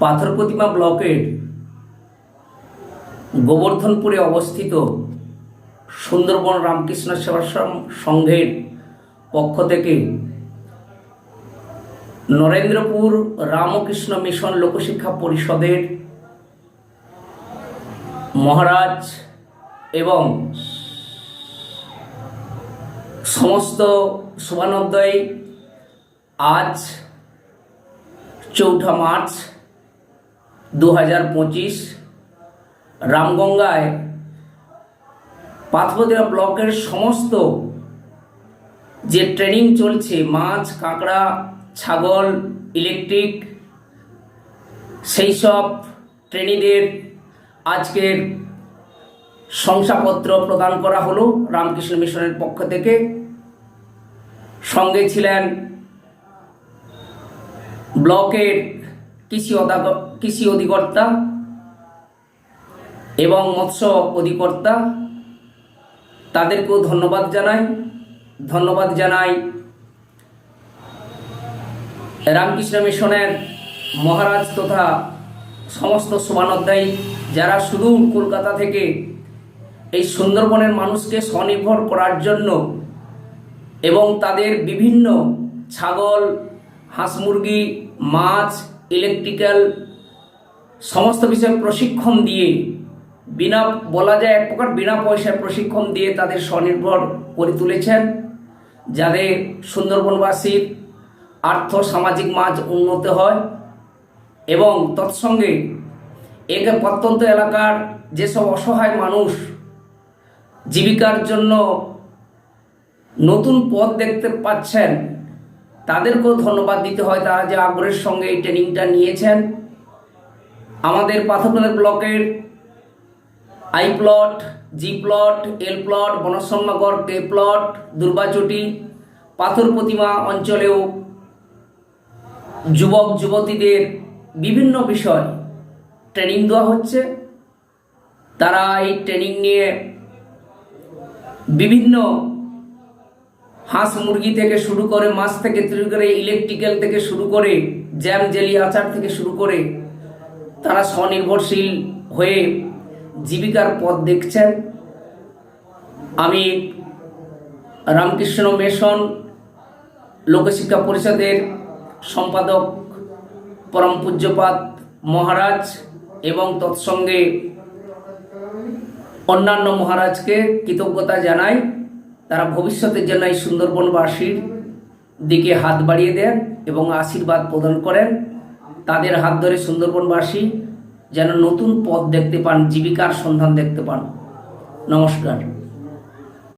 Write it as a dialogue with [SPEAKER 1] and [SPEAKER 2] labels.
[SPEAKER 1] পাথর প্রতিমা ব্লকের গোবর্ধনপুরে অবস্থিত সুন্দরবন রামকৃষ্ণ সেবা সং- সংঘের পক্ষ থেকে নরেন্দ্রপুর রামকৃষ্ণ মিশন লোকশিক্ষা পরিষদের মহারাজ এবং সমস্ত শুভানোদয় আজ চৌঠা মার্চ দু হাজার পঁচিশ রামগঙ্গায় পাথরদিয়া ব্লকের সমস্ত যে ট্রেনিং চলছে, মাছ, কাঁকড়া, ছাগল ইলেকট্রিক সেই সব ট্রেনিদের আজকের শংসাপত্র প্রদান করা হলো রামকৃষ্ণ মিশনের পক্ষ থেকে। সঙ্গে ছিলেন ব্লকের কৃষি কৃষি অধিকর্তা এবং মৎস্য অধিকর্তা। তাদেরকেও ধন্যবাদ জানাই। ধন্যবাদ জানাই রামকৃষ্ণ মিশনের মহারাজ তথা সমস্ত শুভানোধ্যায়ী যারা সুদূর কলকাতা থেকে এই সুন্দরবনের মানুষকে স্বনির্ভর করার জন্য এবং তাদের বিভিন্ন ছাগল, হাঁস মুরগি, মাছ ইলেকট্রিক্যাল সমস্ত বিষয়ে প্রশিক্ষণ দিয়ে বিনা, বলা যায় এক প্রকার বিনা পয়সায় প্রশিক্ষণ দিয়ে তাদের স্বনির্ভর করে তুলেছেন যাদের সুন্দরবনবাসীর আর্থ, সামাজিক মাঝ উন্নত হয় এবং তৎসঙ্গে একে প্রত্যন্ত এলাকার যেসব অসহায় মানুষ জীবিকার জন্য নতুন পথ দেখতে পাচ্ছেন তাদেরকেও ধন্যবাদ দিতে হয় তারা যে আগ্রহের সঙ্গে এই ট্রেনিংটা নিয়েছেন। আমাদের পাথরপ্রদেশ ব্লকের I plot, G plot, L plot বনসম্নগর K plot, দুর্বাচটি, পাথর প্রতিমা অঞ্চলেও যুবক, যুবতীদের বিভিন্ন বিষয় ট্রেনিং দেওয়া হচ্ছে। তারা এই ট্রেনিং নিয়ে বিভিন্ন হাঁস মুরগি থেকে শুরু করে মাছ থেকে শুরু করে ইলেকট্রিক্যাল থেকে শুরু করে জ্যাম জেলি আচার থেকে শুরু করে তারা স্বনির্ভরশীল হয়ে জীবিকার পথ দেখছেন। আমি রামকৃষ্ণ মিশন, লোকশিক্ষা পরিষদের সম্পাদক পরম পূজ্যপাত মহারাজ এবং তৎসঙ্গে অন্যান্য মহারাজকে কৃতজ্ঞতা জানাই। তারা ভবিষ্যতের জন্য এই সুন্দরবনবাসীর দিকে হাত বাড়িয়ে দেন এবং আশীর্বাদ প্রদান করেন। তাদের হাত ধরে সুন্দরবনবাসী যেন নতুন পথ দেখতে পান, জীবিকার সন্ধান দেখতে পান। নমস্কার।